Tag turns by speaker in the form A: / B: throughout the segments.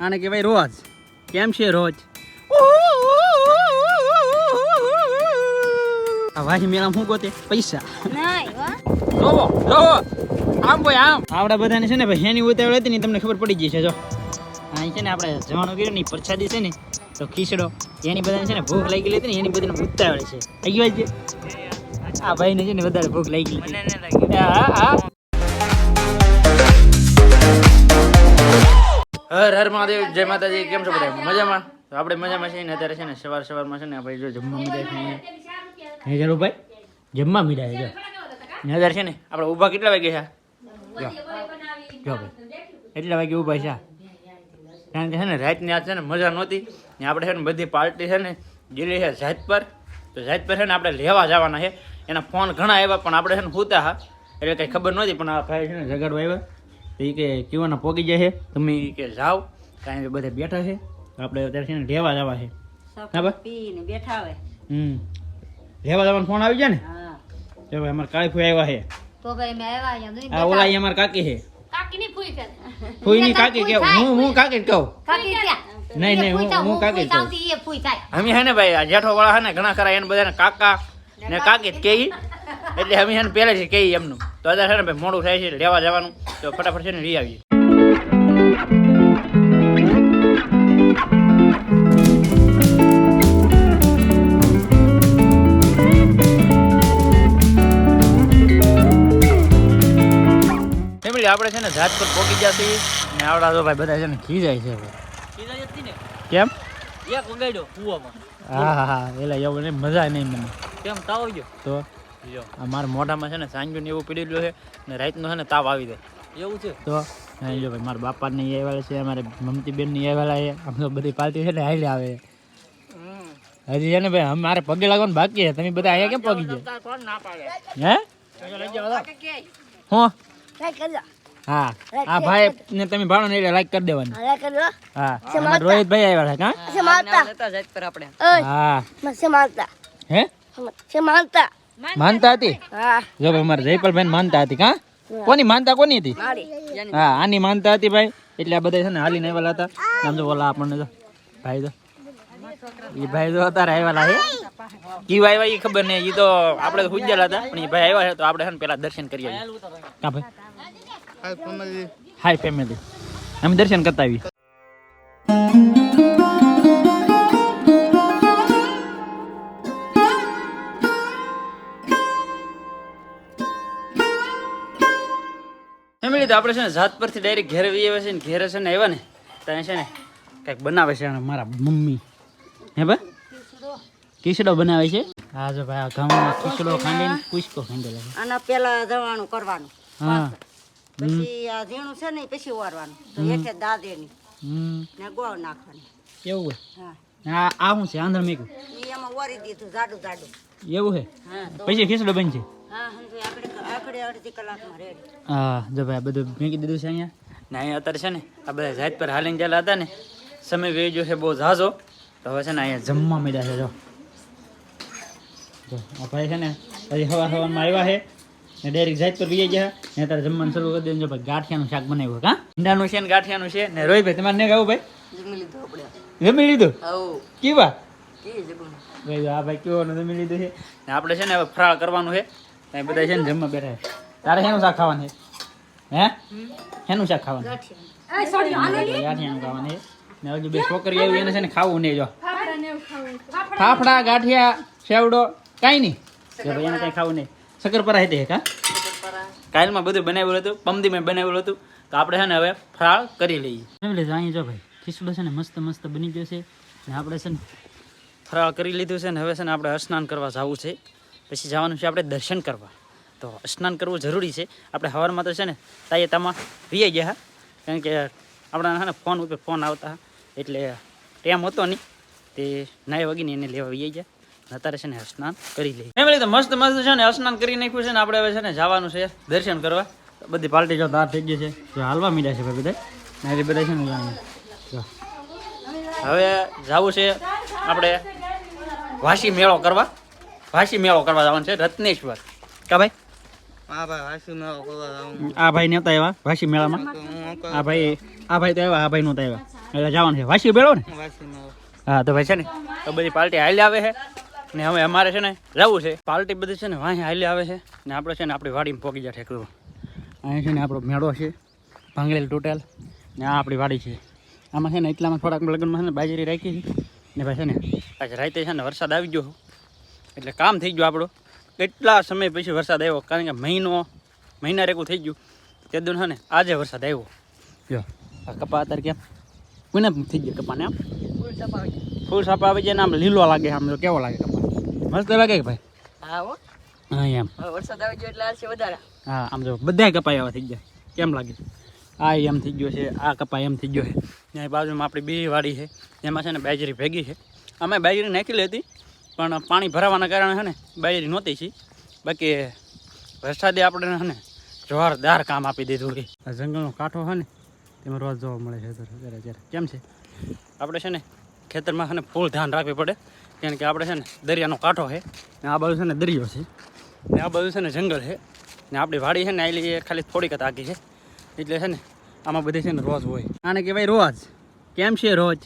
A: આને કહેવાય રોજ. કેમ છે રોજ? આ વાહી મેળા શું ગોતે? પૈસા. જોવો જોવો આમ ભાઈ આમ. આપણા બધાને છે ને ભાઈ એની ઉતાવળ હતી ને તમને ખબર પડી ગઈ છે જો. અહીં છે ને આપણે જવાનું કર્યું ને ઈ પ્રસાદી છે ને તો ખીચડો. એની બધાને છે ને ભૂખ લાગી હતી ને એની બધાને ઉતાવળ છે. આવી વાત છે? આ ભાઈને છે ને વધારે ભૂખ લાગી ગઈ હા હા. હર હર મહાદેવ, જય માતાજી, કેમ છો બધા? મજામાં? તો આપણે મજામાં છીએ ને, અત્યારે છે ને સવાર સવારમાં છે ને ભાઈ જો જમવા મીડા છે હે ભાઈ, જમવા મીડા છે ને અત્યારે છે ને, આપણે ઊભા કેટલા વાગે છે? જો. જો ભાઈ, એટલા વાગે ઊભા છે. કારણ કે છે ને, રાતની આજ છે ને, મજા નહોતી. ને આપણે છે ને, બધી પાર્ટી છે ને ગયેલી છે જાત પર. તો જાત પર છે ને, આપણે લેવા જવાના છે. એના ફોન ઘણા આવ્યા, પણ આપણે છે ને, હોતા હા. એટલે કંઈ ખબર નહોતી, પણ આ ભાઈ છે ને જગાડવા આવ્યા. તો એ કે કેવાના પોગી જાય છે. તમે કે જાઓ કારણ કે બધા બેઠા છે. આપણે અત્યારે છે ને રહેવા જવા છે. હા બા?
B: પીને બેઠા હોય.
A: હમ. લેવા જવાનો ફોન આવી જાય ને?
B: હા.
A: તો ભાઈ અમારે કાળી ફૂઈ આવ્યા છે.
B: તો ભાઈ મેં આવ્યા અહીંયા
A: આ ઓલા અહીંયા અમારા કાકી છે.
B: કાકીની ફૂઈ કે
A: ફૂઈ ની કાકી કે હું હું કાકી કહું.
B: કાકી ક્યાં?
A: નહીં, નહીં, હું- હું કાકી કહું. અમે હે ને ભાઈ આ જેઠો વાળા હે ને ઘણા ખરા એને બધાને કાકા ને કાકી. જ કહી એટલે અમે હે ને પહેલેથી કહી એમનું. તો અત્યારે છે ને ભાઈ મોડું થાય છે લેવા જવાનું. તો ફટાફટ છે ને લઈ આવીએ. આપણે છે ને જાત પર પોકી ગયા છીએ. ને આવડા તો ભાઈ બધા છે ને ખી જાય છે ભાઈ. કેમ?
C: એક ઉગાડ્યો કુવામાં.
A: હા હા હા. એટલે એવું નહીં મજા નહીં મને.
C: કેમ તાવ ગયો?
A: તો? આ મારા મોઢામાં છે ને સાંજુ ને એવું પીડેલું છે ને રાતનો છે ને તાવ આવી જાય.
C: એવું છે?
A: તો જો ભાઈ મારા બાપા ને આવેલા છે મારે મમતી બેનની આવેલા છે આમ તો બધી પાર્ટી છે ને હાલે આવે. હજી છે ને ભાઈ મારે પગે લાગવાનું બાકી છે. તમે બધા અહીંયા કેમ પગી જાય
C: ના પાડે.
A: હે? હું? હા. આ ભાઈ ને તમે ભાણો ને એટલે લાઈક કરી દેવાની. હા રોહિત રોહિતભાઈ આવ્યા છે
C: માલતા પર આપણે.
A: હા. હે? માનતા હતી? જો ભાઈ મારા જયપાલભાઈ માનતા હતી કા? કોની માનતા કોની હતી? હા આની માનતા હતી ભાઈ. એટલે આ બધા છે ને હાલીને આવેલા હતા આમ જો ઓલા આપણને જો ભાઈ જો. એ ભાઈ જો અત્યારે આવેલા છે. કી આવ્યા એ ખબર નહીં. એ તો આપણે તો હતા પણ એ ભાઈ આવ્યા છે તો આપણે છે ને પેલા દર્શન કરી આવીએ. કા ભાઈ? હાય ફેમિલી અમે દર્શન કરતા આવી તો આપણે છે ને જાત પરથી ડાયરેક્ટ ઘેર આવી આવ્યા છે ને ઘેરે છે ને આવ્યા ને ત્યાં છે ને કંઈક બનાવે છે અને મારા મમ્મી. હે ભાઈ? ખીચડો બનાવે છે. હા જો ભાઈ આ ઘઉંમાં ખીચડો ખાંડીને કુસકો ખાંડેલો
B: આના પેલા જવાનું કરવાનું.
A: હા.
B: પછી. આ ઝીણું છે ને પછી વારવાનું તો દાદેની. ને ગોળ નાખવાની.
A: એવું
B: હા.
A: છે આ શું છે? આંધળ મેકું
B: એમાં વારી દીધું જાડું જાડું.
A: એવું છે?
B: હા
A: પછી ખીચડો બનશે?
B: હા. સમજો અડધી કલાકમાં રેડી
A: હા જો ભાઈ બધું મેકી દીધું છે અહીંયા. ને અહીંયા અત્યારે છે ને આ બધા જાત પર હાલીને ગયેલા હતા ને સમય વે છે બહુ ઝાઝો. તો હવે છે ને અહીંયા જમવા મળ્યા છે જો. જો આ ભાઈ છે ને હજી હવા હવામાં આવ્યા છે. ને ડાયરેક્ટ જાત પર બી ગયા. ને અત્યારે જમવાનું શરૂ કરી દેજો ભાઈ ગાંઠિયાનું શાક બનાવ્યું હા. ઈંડાનું છે ને ગાંઠિયાનું છે. ને રોહિતભાઈ તમારે ને કહું ભાઈ?
B: જમી લીધું આપણે.
A: જમી લીધું? કેવા? ભાઈ આ ભાઈ કેવો જમી લીધું છે? ને આપણે છે ને હવે ફરાળ કરવાનું છે. ત્યાં બધા છે ને જમવા બેઠા છે. તારે શેનું શાક ખાવાનું છે? હે? શેનું શાક ખાવાનું ગાંઠિયાનું ખાવાનું છે. ને હજુ બે છોકરી આવી એને છે ને ખાવું નહીં જો. ફાફડા ગાંઠિયા સેવડો કાંઈ નહીં. જો ભાઈ એને કાંઈ ખાવું નહીં. શક્કરપરા હતી કા કાયલમાં બધું બનાવેલું હતું પમદીમાં બનાવેલું હતું. તો આપણે છે ને હવે ફ્રાળ કરી લઈએ. ફેમિલી અહીં જો ભાઈ ખીસડો છે ને મસ્ત મસ્ત બની ગયો છે. ને આપણે છે ને ફ્રાળ કરી લીધું છે ને હવે છે ને આપણે સ્નાન કરવા જવું છે. પછી જવાનું છે આપણે દર્શન કરવા. તો સ્નાન કરવું જરૂરી છે. આપણે હવારમાં તો છે ને તાયતામાં વીઆઈ ગયા. કારણ કે આપણા ફોન ઉપર ફોન આવતા. એટલે ટાઈમ હતો નહીં. તે નાય વગીને એને લેવા વીઆઈ ગયા. અત્યારે છે ને સ્નાન કરી લઈએ. ફેમિલી, તો મસ્ત મસ્ત છે ને સ્નાન કરી નાખ્યું છે ને આપણે હવે છે ને જવાનું છે દર્શન કરવા. બધી પાર્ટી જો તાર થઈ ગઈ છે. જો હાલવા મીડ્યા છે ભાઈ બધા ને બધા છે ને હવે જવું છે આપણે વાસી મેળો કરવા. વાસી મેળો કરવા જવાનું છે રત્નેશ્વર. કા ભાઈ?
C: મેળો
A: આ ભાઈ નતા આવ્યા વાસી મેળામાં? આ ભાઈ આ ભાઈ તો આવ્યા આ ભાઈ નહોતા આવ્યા. એટલે જવાનું છે. વાસી બેળો ને? હા તો ભાઈ છે ને તો બધી પાર્ટી હાલી આવે છે. ને હવે અમારે છે ને જવું છે. પાર્ટી બધી છે ને વાંહી હાલી આવે છે. ને આપણે છે ને આપણી વાડીમાં પોગી જાય ઠેકડું. અહીંયા છે ને આપણો મેળો છે. ભાંગલેલ તૂટેલ ને આ આપણી વાડી છે. આમાં છે ને એટલામાં થોડાક લગ્નમાં છે ને બાજરી રાખી છે. ને ભાઈ છે ને આજે રાતે છે ને વરસાદ આવી ગયો. એટલે કામ થઈ ગયું આપણું. કેટલા સમય પછી વરસાદ આવ્યો? કારણ કે મહિનો મહિના રેકું થઈ ગયું. તે દુન છે ને આજે વરસાદ આવ્યો. જો આ કપા અત્યારે કેમ કોઈને થઈ ગયો કપાને આમ
C: ફૂલ સાપા
A: ફૂલ સાપ આવી જાય ને આમ લીલો લાગે આમ કેવો લાગે કપા મસ્ત લાગે કે ભાઈ?
C: હા હો.
A: હા એમ.
C: વરસાદ આવી ગયો એટલે આવશે વધારે.
A: હા આમ જો બધા કપાઈ આવા થઈ ગયા. કેમ લાગે? આ એમ થઈ ગયો છે આ કપાય એમ થઈ ગયો છે. ત્યાં બાજુમાં આપણી બે વાડી છે એમાં છે ને બાજરી ભેગી છે. અમે બાજરી નાખી હતી પણ પાણી ભરાવાના કારણે છે ને બાજરી નહોતી છે બાકી વરસાદે આપણે છે ને જોરદાર કામ આપી દીધું છે. આ જંગલનો કાંઠો છે ને તેમાં રોજ જોવા મળે છે કેમ છે? આપણે છે ને ખેતરમાં છે ને ફૂલ ધ્યાન રાખવી પડે. કારણ કે આપણે છે ને દરિયાનો કાંઠો છે ને આ બાજુ છે ને દરિયો છે. ને આ બાજુ છે ને જંગલ છે. ને આપણી વાડી છે ને આવેલી એ ખાલી થોડીક જ આગી છે. એટલે છે ને આમાં બધી છે ને રોજ હોય. આને કહેવાય રોજ. કેમ છે રોજ?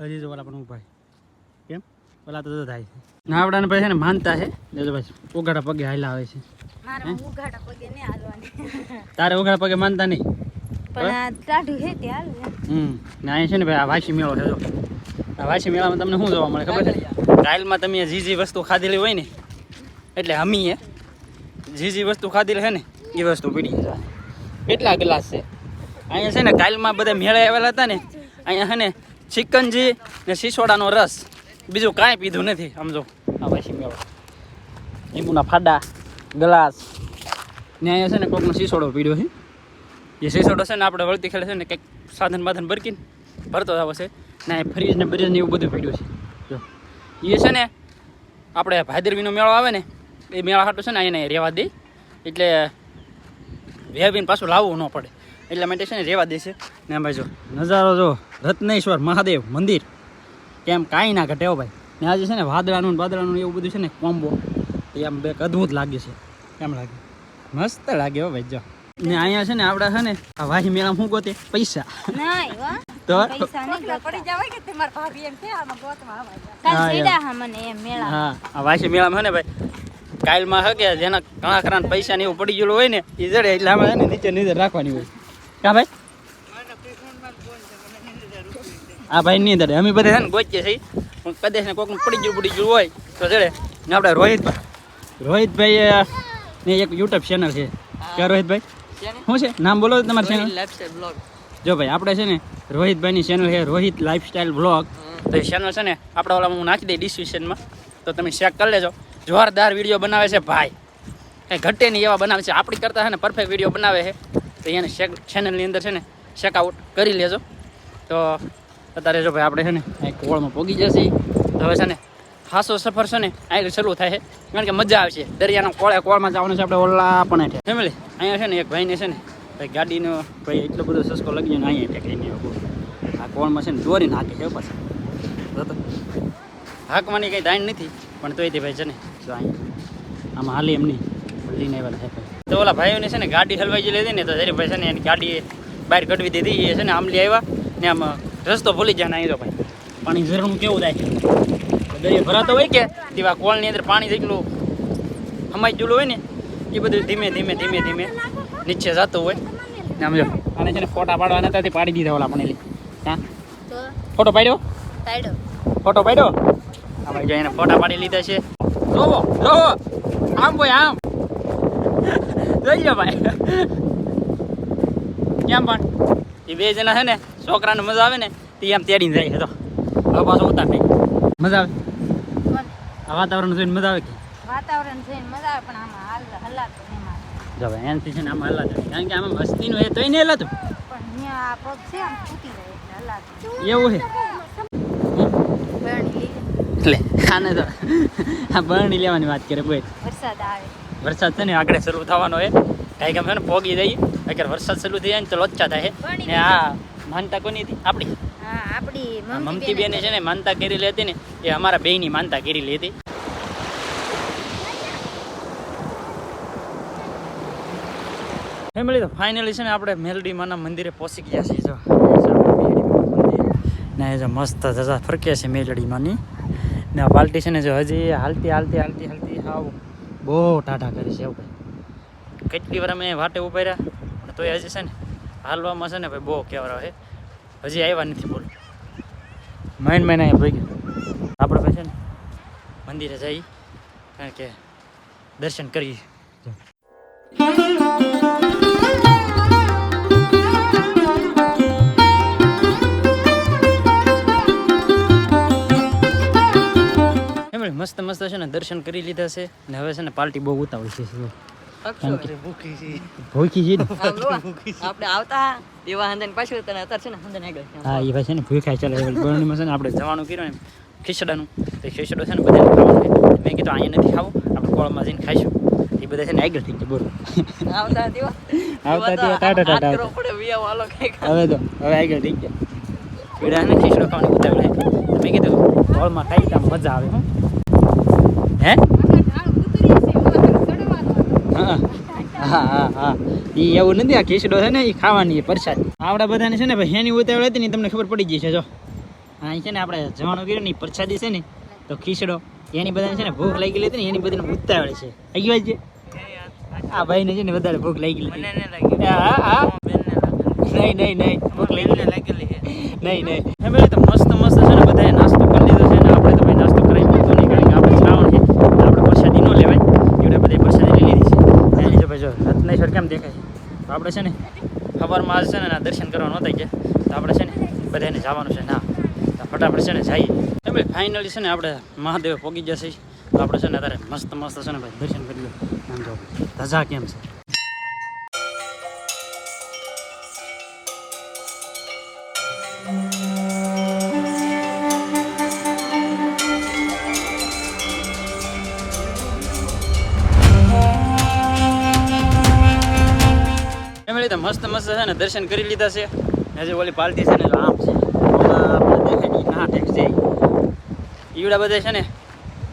A: હજી જો ઓલા પણ ઊભા કેમ? ઓલા તો થાય છે. ને આપણાને ભાઈ છે ને માનતા છે. જો ભાઈ ઉઘાડા પગે હાલા આવે છે.
B: તારે ઉઘાડા પગે
A: તારે ઉગાડા પગે માનતા નહીં? હમ. ને અહીંયા છે ને ભાઈ આ વાસી મેળો છે જો. આ વાસી મેળામાં તમને શું જોવા મળે ખબર છે? કાયલમાં તમે જી જે વસ્તુ ખાધેલી હોય ને એટલે હમીએ જી જે વસ્તુ ખાધેલી છે ને એ વસ્તુ પીડી કેટલા ગ્લાસ છે? અહીંયા છે ને કાયલમાં બધા મેળા આવેલા હતા ને અહીંયા છે ને ચિકનજી ને સિસોડાનો રસ. બીજું કાંઈ પીધું નથી સમજો. આ વાસી મેળો. લીંબુના ફાડા ગ્લાસ. ને અહીંયા છે ને કોકનો સિસોડો પીડ્યો છે. એ સિસોડો છે ને આપણે વળતી ખેડે છે ને કંઈક સાધન બાધન ભરકીને ભરતો આવે છે. ને અહીં ફ્રીજ ને બ્રીજ ને એવું બધું પીડ્યું છે. જો. એ છે ને આપણે ભાદરવીનો મેળો આવે ને એ મેળા હાટું છે ને અહીંયા રહેવા દે. એટલે વેવીને પાછું લાવવું ન પડે. એટલા માટે છે ને રહેવા દેશે. ને ભાઈ જો નજારો જો રત્નેશ્વર મહાદેવ મંદિર. કેમ કાંઈ ના ઘટે હો ભાઈ. ને આજે છે ને વાદળાનું વાદળાનું એવું બધું છે ને કોમ્બો એ આમ બે અદ્ભુત લાગે છે. કેમ લાગે? મસ્ત લાગે હો ભાઈ જો. ને અહીંયા છે ને આપણે છે ને આ વાહી મેળામાં શું ગોતે? પૈસા. તો?
B: પૈસા નહીં પડી જવાય કે તમારા ભાભી એમ કે આમાં ગોતમાં
A: હા,
B: કાલ
A: યાર.
B: સીધા હા મને એમ મેળા.
A: હા આ વાસી મેળામાં છે ને ભાઈ કાયલમાં હકે જેના ઘણા ખરા પૈસા ને એવું પડી ગયેલું હોય ને એ જડે એટલે આમાં નીચે નીચે રાખવાની હોય. કા ભાઈ? હા ભાઈ નહીં દડે અમે બધા છે ને ગોચીએ છીએ. પણ કદાચ ને કોકનું પડી ગયું પડી ગયું હોય તો ચડે. ને આપણે રોહિતભાઈ. રોહિતભાઈ ને એક યુટ્યુબ ચેનલ છે. ક્યાં રોહિતભાઈ? શું છે? નામ બોલો તમારી ચેનલ જો ભાઈ આપણે છે ને રોહિતભાઈની ચેનલ છે રોહિત લાઈફસ્ટાઈલ બ્લોગ તો એ ચેનલ છે ને આપણા ઓલા હું નાખી દઈ ડિસ્ક્રિપ્શનમાં તો તમે ચેક કરી લેજો. જોરદાર વીડિયો બનાવે છે ભાઈ. કંઈ ઘટે નહીં એવા બનાવે છે. આપણી કરતાં છે ને પરફેક્ટ વીડિયો બનાવે છે. તો એને ચેનલની અંદર છે ને ચેકઆઉટ કરી લેજો. તો અત્યારે જો ભાઈ આપણે છે ને અહીં કોળમાં પોગી જશે તો હવે છે ને ખાસો સફર છે ને અહીં શરૂ થાય છે. કારણ કે મજા આવશે. દરિયાના કોળે કોળમાં જવાનું છે આપણે ઓલા પણ હેઠે ફેમિલી, અહીંયા છે ને એક ભાઈને છે ને ભાઈ ગાડીનો ભાઈ એટલો બધો સસ્કો લગી ગયો ને અહીંયા નહીં આ કોળમાં છે ને દોરી નાખે છે પાછા. હાકવાની કંઈ દાણ નથી, પણ તોય તે ભાઈ છે ને જો અહીંયા. આમાં હાલી એમની. લઈને આવેલા છે ભાઈ. તો ઓલા ભાઈઓને છે ને ગાડી હલવાઈ ગઈ લીધી ને તો જરી ભાઈ છે ને એની ગાડી બહાર કઢવી દીધી. એ છે ને આમલી આવ્યા ને આમ રસ્તો ભૂલી જાય ને અહીં તો ભાઈ. પાણી ઝરણું કેવું થાય? દરિયો ભરાતો હોય કે? તેવા કોળની અંદર પાણી જેટલું હમાઈ ચૂલું હોય ને એ બધું ધીમે ધીમે ધીમે ધીમે નીચે જતું હોય. ને સમજો જો આને છે ને ફોટા પાડવા નતા તે પાડી દીધા ઓલા પણ હા? ફોટો પાડ્યો? ફોટો પાડ્યો? હા ભાઈ જો એને ફોટા પાડી લીધા છે. જોવો જોવો આમ ભાઈ આમ. જોઈ લો ભાઈ. કેમ પણ? એ બે જણા છે ને છોકરાને મજા આવે ને તે આમ તેડીને જાય તો. હવે પાછો ઉતાર નહીં. મજા આવે? વાતાવરણ જોઈને મજા આવે કે?
B: વાતાવરણ જોઈને મજા આવે પણ આમાં હાલ હલાતું નહીં મારે.
A: જો ભાઈ એનાથી છે ને આમાં હલાતો કારણ કે આમાં મસ્તીનું એ તોય નહીં હલાતું.
B: પણ અહીંયા આ પગ છે આમ ફૂટી જાય એટલે હલાતું.
A: એવું છે? એટલે આને તો આ બરણી લેવાની વાત કરે ભાઈ
B: વરસાદ આવે.
A: વરસાદ છે ને આગળ શરૂ થવાનો છે. કાંઈ છે ને પોગી જઈએ. અગર વરસાદ શરૂ થઈ જાય ને તો લોચા થાય. ને આ માનતા કોની હતી? આપણી.
B: આપણી
A: મમતી બેને છે ને માનતા કરી લેતી ને એ અમારા બેયની માનતા કરી લેતી. ફેમિલી તો ફાઇનલી છે ને આપણે મેલડીમાના મંદિરે પહોંચી ગયા છીએ. જો. ને જો મસ્ત ધજા ફરકે છે મેલડીમાંની ને આ પાલટી છે ને જો હજી હાલતી હાલતી હાલતી હાલતી હાવ. બહુ ટાટા કરી છે એવું કેટલી વાર અમે વાટે ઊભા રહ્યા? પણ તોય હજી છે ને, હાલવામાં છે ને ભાઈ બહુ કેવરા છે. હજી આવ્યા નથી બોલ. માઇન્ડ માઇન્ડ અહીંયા ભાઈ આપણે ભાઈ છે ને મંદિરે જઈ, કારણ કે દર્શન કરીએ. મસ્ત મસ્ત છે ને દર્શન કરી લીધા છે. ને હવે છે ને પાર્ટી બહુ ઉતાવળ છે ભૂખી
C: આપણે આવતા દેવા હંદન પાછું તને અત્યારે છે ને હંદન આગળ
A: હા એ ભાઈ છે ને ભૂખાય ચાલે. બરણીમાં છે ને આપણે જવાનું કર્યું ને ખીચડાનું તો ખીચડો છે ને બધા ખાવાનું મેં કીધું અહીંયા નથી ખાવું. આપણે કોળમાં જઈને ખાઈશું. એ બધા છે ને આગળ થઈ ગયા બોલો.
C: આવતા દેવા
A: આવતા
C: દેવા
A: દેવા ટાટા ટાટા
C: પડે વિયાવો હાલો કંઈક.
A: હવે તો હવે આગળ થઈ ગયા. પીડા ને ખીચડો ખાવાની ઉતાવળ મેં કીધું કોળમાં ખાઈ તો આમ મજા આવે હો. હે? હા હા હા હા. એ એવું નથી આ ખીચડો છે ને એ ખાવાની પરસાદી પ્રસાદ. આવડા બધાને છે ને ભાઈ એની ઉતાવળ હતી ને તમને ખબર પડી ગઈ છે જો. અહીં છે ને આપણે જવાનું કર્યું ને પરસાદી છે ને તો ખીચડો એની બધાને છે ને ભૂખ લાગી હતી ને એની બધાને ઉતાવળ છે. આવી વાત છે આ ભાઈને છે ને વધારે ભૂખ લાગી હતી. હા હા નહીં નહીં નહીં. ભૂખ લાગી લાગેલી નહીં નહીં. ફેમિલી તો મસ્ત મસ્ત છે ને બધાએ નાસ્તો કરી લીધો છે ને આપણે તો ભાઈ નાસ્તો કરાવી દીધો નહીં કારણ કે આપણે શ્રાવણ છે તો આપણે પ્રસાદી ન લેવાય એવડે બધી પ્રસાદી લઈ લીધી છે એની જો ભાઈ જો રત્નેશ્વર કેમ દેખાય છે તો આપણે છે ને સવારમાં આજ છે ને ના દર્શન કરવાનું હતા ગયા. તો આપણે છે ને બધાને જવાનું છે. ના, તો ફટાફટ છે ને જઈએ. ભાઈ ફાઇનલી છે ને આપણે મહાદેવ પોગી જશે તો આપણે છે ને અત્યારે મસ્ત મસ્ત છે ને ભાઈ દર્શન કરી લો. આમ જો ધજા કેમ છે? ફેમિલી તો મસ્ત મસ્ત છે ને દર્શન કરી લીધા છે. હજી ઓલી પાલટી છે ને આમ છે. ના ટેક્સ જાય ઈવડા બધા છે ને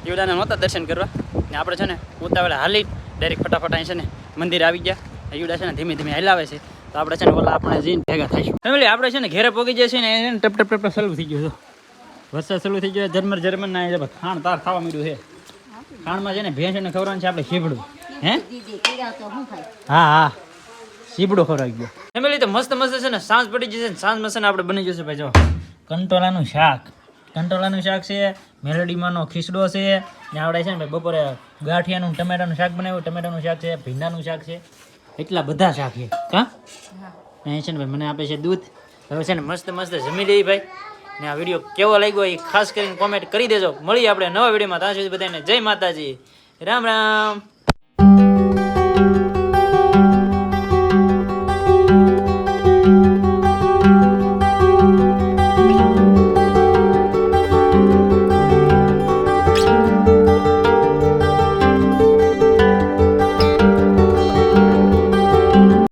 A: ઈવડાને નહોતા દર્શન કરવા. ને આપણે છે ને ઉતાવળે હાલી ડાયરેક્ટ ફટાફટ અહીં છે ને મંદિર આવી ગયા. ઈવડા છે ને ધીમે ધીમે હલાવે છે. તો આપણે છે ને ઓલા આપણે જઈને ભેગા થઈશું. ફેમિલી આપણે છે ને ઘેરે પોગી જાય છે ને એને ટપ ટપ ટપ સલુ થઈ ગયો વરસાદ સલુ થઈ ગયો જર્મર જર્મન ના ખાણ તાર ખાવા મળ્યું છે. ખાણમાં છે ને ભેંસ ને ખવડાવવાનું છે આપણે ખેભડું હે? હા હા. સીબડો ખોરાક ગયો. ફેમિલી, તો મસ્ત મસ્ત છે ને, સાંજ પડી જશે ને, સાંજ મસ્ત આપણે બની જશે ભાઈ, જો. કંટોલાનું શાક. કંટોલાનું શાક છે, મેલડીમાંનો ખીસડો છે, ને આપણે છે ને ભાઈ બપોરે ગાંઠિયાનું ટમેટાનું શાક બનાવ્યું. ટમેટાનું શાક છે, ભીંડાનું શાક છે. એટલા બધા શાક છે. કા? ને છે ને ભાઈ મને આપે છે દૂધ. હવે છે ને મસ્ત મસ્ત જમી લઈ ભાઈ. ને આ વીડિયો કેવો લાગ્યો એ ખાસ કરીને કોમેન્ટ કરી દેજો. મળીએ આપણે નવા વિડીયોમાં. ત્યાં સુધી બધાને જય માતાજી. રામ રામ.